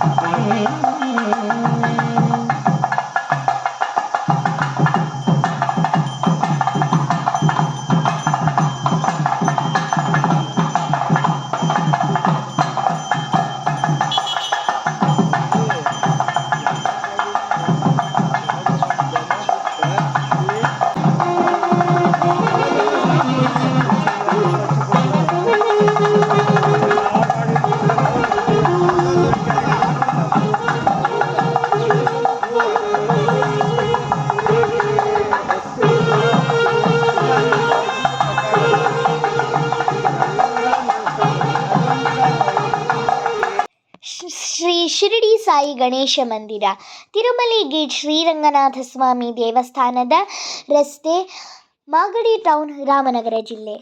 ಶ್ರೀ- ಶಿರಡಿ ಸಾಯಿ ಗಣೇಶ ಮಂದಿರ, ತಿರುಮಲೆ ಗೇಟ್ ಶ್ರೀರಂಗನಾಥ ಸ್ವಾಮಿ ದೇವಸ್ಥಾನದ ರಸ್ತೆ, ಮಾಗಡಿ ಟೌನ್, ರಾಮನಗರ ಜಿಲ್ಲೆ.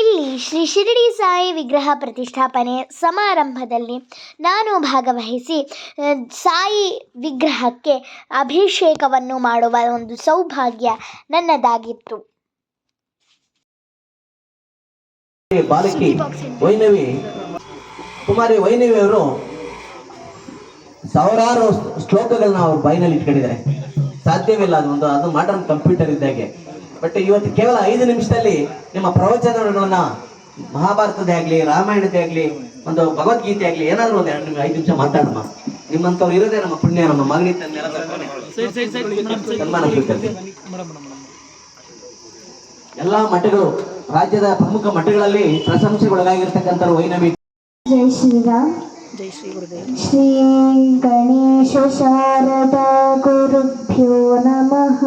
ಇಲ್ಲಿ ಶ್ರೀ ಶಿರಡಿ ಸಾಯಿ ವಿಗ್ರಹ ಪ್ರತಿಷ್ಠಾಪನೆ ಸಮಾರಂಭದಲ್ಲಿ ನಾನು ಭಾಗವಹಿಸಿ ಸಾಯಿ ವಿಗ್ರಹಕ್ಕೆ ಅಭಿಷೇಕವನ್ನು ಮಾಡುವ ಒಂದು ಸೌಭಾಗ್ಯ ನನ್ನದಾಗಿತ್ತು. ಬಾಲಕಿ ವೈನವಿ ಕುಮಾರಿ ವೈನವಿ ಅವರು ಸಾವಿರಾರು ಶ್ಲೋಕಗಳನ್ನ ಅವ್ರ ಬಾಯಿನಲ್ಲಿ ಇಟ್ಕೊಂಡಿದ್ದಾರೆ. ಸಾಧ್ಯವಿಲ್ಲ ಅದು ಒಂದು ಅದು ಮಾಡರ್ನ್ ಕಂಪ್ಯೂಟರ್ ಇದ್ದಾಗೆ. ಬಟ್ ಇವತ್ತು ಕೇವಲ ಐದು ನಿಮಿಷದಲ್ಲಿ ನಿಮ್ಮ ಪ್ರವಚನಗಳನ್ನ ಮಹಾಭಾರತದೇ ಆಗ್ಲಿ ರಾಮಾಯಣದೇ ಆಗಲಿ ಒಂದು ಭಗವದ್ಗೀತೆ ಆಗ್ಲಿ ಏನಾದ್ರು ಒಂದು ಎರಡು ನಿಮಿಷ ಐದು ನಿಮಿಷ ಮಾತಾಡಮ್ಮ. ನಿಮ್ಮಂಥವ್ರು ಇರೋದೇ ನಮ್ಮ ಪುಣ್ಯ ನಮ್ಮ ಮಗನಿ ಸನ್ಮಾನ. ಎಲ್ಲಾ ಮಠಗಳು ರಾಜ್ಯದ ಪ್ರಮುಖ ಮಠಗಳಲ್ಲಿ ಪ್ರಶಂಸೆಗೊಳಗಾಗಿರ್ತಕ್ಕಂಥ ವೈನವಿ. ಜೈ ಶ್ರೀರಾಮ್. ಶ್ರೀ ಗಣೇಶ ಶಾರದಾ शारदागुरुभ्यो नमः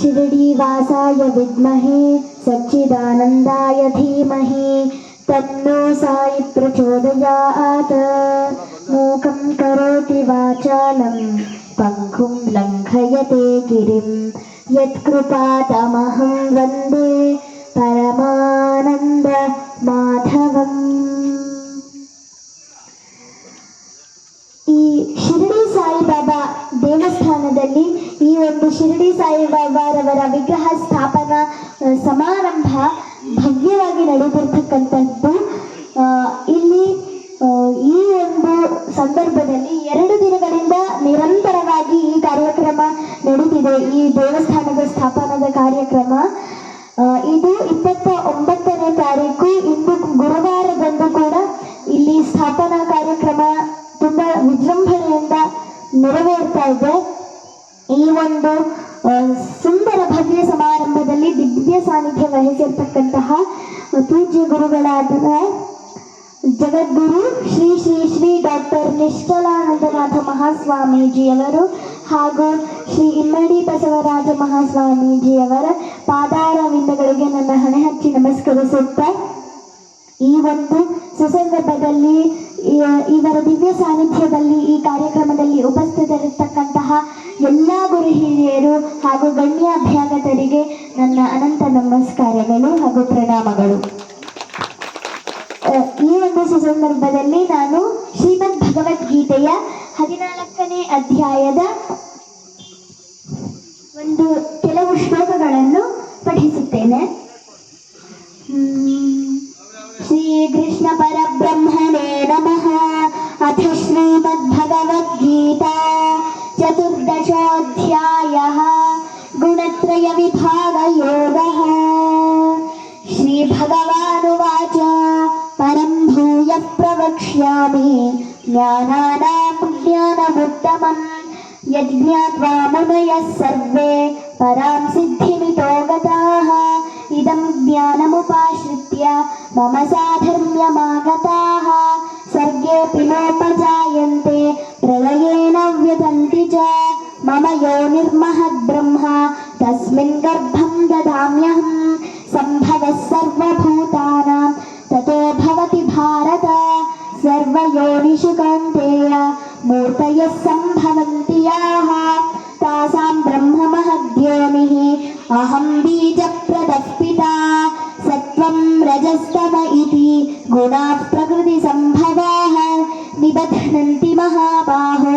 शिरडीवासाय विद्महे सच्चिदानन्दाय धीमहि तन्नो सायि प्रचोदयात् मूकं करोति वाचालं पङ्खुं लङ्घयते गिरिं यत्कृपातमहं वन्दे परमानन्दमाधवम् ದೇವಸ್ಥಾನದಲ್ಲಿ ಈ ಒಂದು ಶಿರಡಿ ಸಾಯಿಬಾಬಾರವರ ವಿಗ್ರಹ ಸ್ಥಾಪನಾ ಸಮಾರಂಭ ಭವ್ಯವಾಗಿ ನಡೆದಿರ್ತಕ್ಕಂಥದ್ದು. ಇಲ್ಲಿ ಈ ಒಂದು ಸಂದರ್ಭದಲ್ಲಿ ಎರಡು ದಿನಗಳಿಂದ ನಿರಂತರವಾಗಿ ಈ ಕಾರ್ಯಕ್ರಮ ನಡೀತಿದೆ, ಈ ದೇವಸ್ಥಾನದ ಸ್ಥಾಪನದ ಕಾರ್ಯಕ್ರಮ. ಇದು ಇಪ್ಪತ್ತ ಒಂಬತ್ತನೇ ತಾರೀಕು, ಇಂದು ಗುರುವಾರದಂದು ಕೂಡ ಇಲ್ಲಿ ಸ್ಥಾಪನಾ ನೆರವೇರ್ತಾ ಇದೆ. ಈ ಒಂದು ಸುಂದರ ಭವ್ಯ ಸಮಾರಂಭದಲ್ಲಿ ದಿವ್ಯ ಸಾನ್ನಿಧ್ಯ ವಹಿಸಿರ್ತಕ್ಕಂತಹ ಪೂಜ್ಯ ಗುರುಗಳಾದ ಜಗದ್ಗುರು ಶ್ರೀ ಶ್ರೀ ಶ್ರೀ ಡಾಕ್ಟರ್ ನಿಶ್ಚಲಾನಂದನಾಥ ಮಹಾಸ್ವಾಮೀಜಿಯವರು ಹಾಗೂ ಶ್ರೀ ಇಮ್ಮಡಿ ಬಸವರಾಜ ಮಹಾಸ್ವಾಮೀಜಿಯವರ ಪಾದಾರವಿಂದಗಳಿಗೆ ನನ್ನ ಹಣೆ ಹಚ್ಚಿ ನಮಸ್ಕರಿಸುತ್ತಾ ಈ ಒಂದು ಸುಸಂದರ್ಭದಲ್ಲಿ ಇವರ ದಿವ್ಯ ಸಾನ್ನಿಧ್ಯದಲ್ಲಿ ಈ ಕಾರ್ಯಕ್ರಮದಲ್ಲಿ ಉಪಸ್ಥಿತರಿರ್ತಕ್ಕಂತಹ ಎಲ್ಲ ಗುರು ಹಿರಿಯರು ಹಾಗೂ ಗಣ್ಯ ಅಭ್ಯಾಗತರಿಗೆ ನನ್ನ ಅನಂತ ನಮಸ್ಕಾರಗಳು ಹಾಗೂ ಪ್ರಣಾಮಗಳು. ಈ ಒಂದು ಸುಸಂದರ್ಭದಲ್ಲಿ ನಾನು ಶ್ರೀಮದ್ ಭಗವದ್ಗೀತೆಯ ಹದಿನಾಲ್ಕನೇ ಅಧ್ಯಾಯದ ಒಂದು ಕೆಲವು ಶ್ಲೋಕಗಳನ್ನು ಪಠಿಸುತ್ತೇನೆ. अथ श्रीमद्भगवद्गीता चतुर्दशोऽध्यायः गुणत्रयविभागयोगः श्रीभगवानुवाच परं भूयः प्रवक्ष्यामि ज्ञानानां ज्ञानमुत्तमम् यज्ञात्वा मुनयः सर्वे परां सिद्धिमितो गताः इदं ज्ञानमुपाश्रित्य मम साधर्म्यमागताः सर्गेऽपि नोपजायन्ते प्रलयेन व्यतन्ति च मम योनिर्महद्ब्रह्म तस्मिन् गर्भं ददाम्यहं सम्भवः सर्वभूतानां ततो भवति भारत सर्वयोनिषु कौन्तेय मूर्तयः सम्भवन्ति याः तासां ब्रह्ममहद्योनिः अहं बीजप्रदः पिता सत्त्वं रजस्तम इति गुणाः प्रकृतिसम्भवाः निबध्नन्ति महाबाहो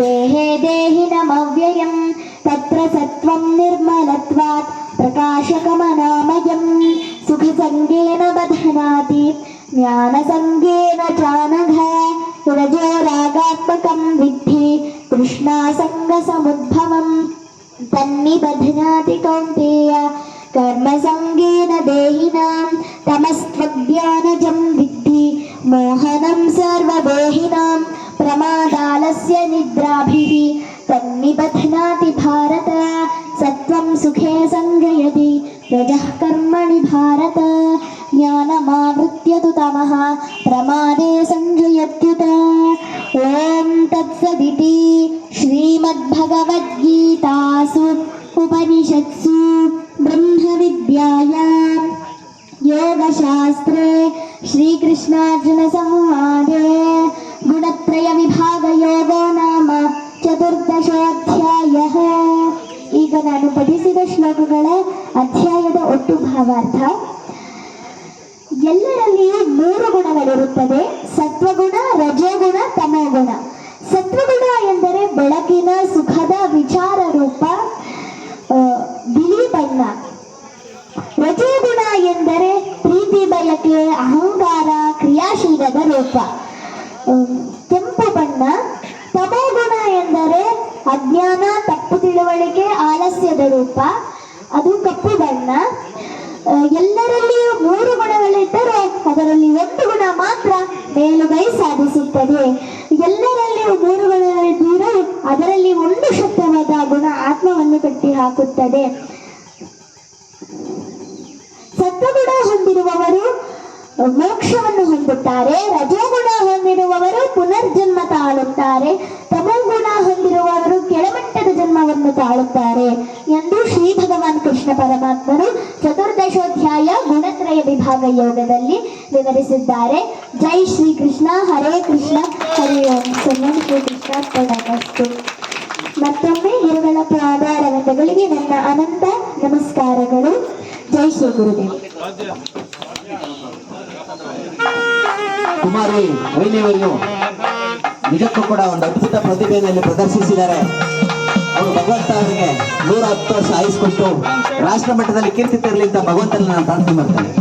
देहे देहिनमव्ययम् तत्र सत्त्वं निर्मलत्वात् प्रकाशकमनामयम् सुखसङ्गेन बध्नाति ज्ञानसङ्गेन चानघ सर्वतोमुखं विद्धि कृष्णासङ्गसमुद्भवम् तन्निबध्नाति कौन्तेय कर्मसङ्गेन देहिनां तमस्त्वज्ञानजं विद्धि मोहनं सर्वदेहिनां प्रमादालस्य निद्राभिः। तन्निबध्नाति भारत सत्त्वं सुखे सङ्गयति रजः कर्मणि भारत। ज्ञानमावृत्य तु तमः प्रमादे सञ्जयत्युत ॐ तत्सदिति श्रीमद्भगवद्गीतासु ಚತುರ್ದಶೋಧ್ಯಾಯ ಈಗ ನಾನು ಪಠಿಸಿದ ಶ್ಲೋಕಗಳ ಅಧ್ಯಾಯದ ಒಟ್ಟು ಭಾವಾರ್ಥ. ಎಲ್ಲರಲ್ಲಿಯೂ ಮೂರು ಗುಣಗಳಿರುತ್ತದೆ. ಸತ್ವಗುಣ, ರಜೋಗುಣ, ತಮೋಗುಣ. ಸತ್ವಗುಣ ಎಂದರೆ ಬೆಳಕಿನ ಸುಖದ ವಿಚಾರ ರೂಪ ಬಿಳಿ ಬಣ್ಣ. ರಜೋಗುಣ ಎಂದರೆ ಪ್ರೀತಿ, ಬಯಕೆ, ಅಹಂಕಾರ, ಕ್ರಿಯಾಶೀಲದ ರೂಪ. ಕೆಂಪು ಅಜ್ಞಾನ, ತಪ್ಪು ತಿಳುವಳಿಕೆ, ಆಲಸ್ಯದ ರೂಪ, ಅದು ಕಪ್ಪು ಬಣ್ಣ. ಎಲ್ಲರಲ್ಲಿಯೂ ಮೂರು ಗುಣಗಳಿದ್ದರೆ ಅದರಲ್ಲಿ ಒಂದು ಗುಣ ಮಾತ್ರ ಮೇಲುಗೈ ಸಾಧಿಸುತ್ತದೆ. ಎಲ್ಲರಲ್ಲಿಯೂ ಮೂರು ಗುಣಗಳಿದ್ದರೂ ಅದರಲ್ಲಿ ಒಂದು ಶುದ್ಧವಾದ ಗುಣ ಆತ್ಮವನ್ನು ಕಟ್ಟಿ ಹಾಕುತ್ತದೆ ಸತ್ವಗುಣ ಹೊಂದಿರುವವರು ಮೋಕ್ಷವನ್ನು ಹೊಂದುತ್ತಾರೆ. ರಜೋಗುಣ ಹೊಂದಿರುವವರು ಪುನರ್ಜನ್ಮ ತಾಳುತ್ತಾರೆ ತಮೋಗುಣ ಹೊಂದಿರುವವರು ಕೆಳಮಟ್ಟದ ತಾಳುತ್ತಾರೆ ಎಂದು ಶ್ರೀ ಭಗವಾನ್ ಕೃಷ್ಣ ಪರಮಾತ್ಮರು ಚತುರ್ದಶೋಧ್ಯಾಯ ಗುಣತ್ರಯ ವಿಭಾಗ ಯೋಗದಲ್ಲಿ ವಿವರಿಸಿದ್ದಾರೆ. ಜೈ ಶ್ರೀ ಕೃಷ್ಣ, ಹರೇ ಕೃಷ್ಣ, ಹರಿ ಓಂ. ಶ್ರೀ ಕೃಷ್ಣ ಮತ್ತೊಮ್ಮೆ ಗುರುಗಳ ಪಾದಾರವಿಂದಗಳಿಗೆ ನನ್ನ ಅನಂತ ನಮಸ್ಕಾರಗಳು. ಜೈ ಶ್ರೀ ಗುರುದೇವ್. ಕುಮಾರಿ ನಿಜಕ್ಕೂ ಕೂಡ ಒಂದು ಅದ್ಭುತ ಪ್ರತಿಭೆಯನ್ನು ಪ್ರದರ್ಶಿಸಿದ್ದಾರೆ. ಅವರು ಭಗವಂತ ಅವರಿಗೆ ನೂರ ಹತ್ತು ವರ್ಷ ಆಯಿಸ್ಕೊಟ್ಟು ರಾಷ್ಟ್ರ ಮಟ್ಟದಲ್ಲಿ ಕೀರ್ತಿ ತರಲಿ ಅಂತ ಭಗವಂತನ ನಾನು ಪ್ರಾರ್ಥನೆ ಮಾಡ್ತೇನೆ.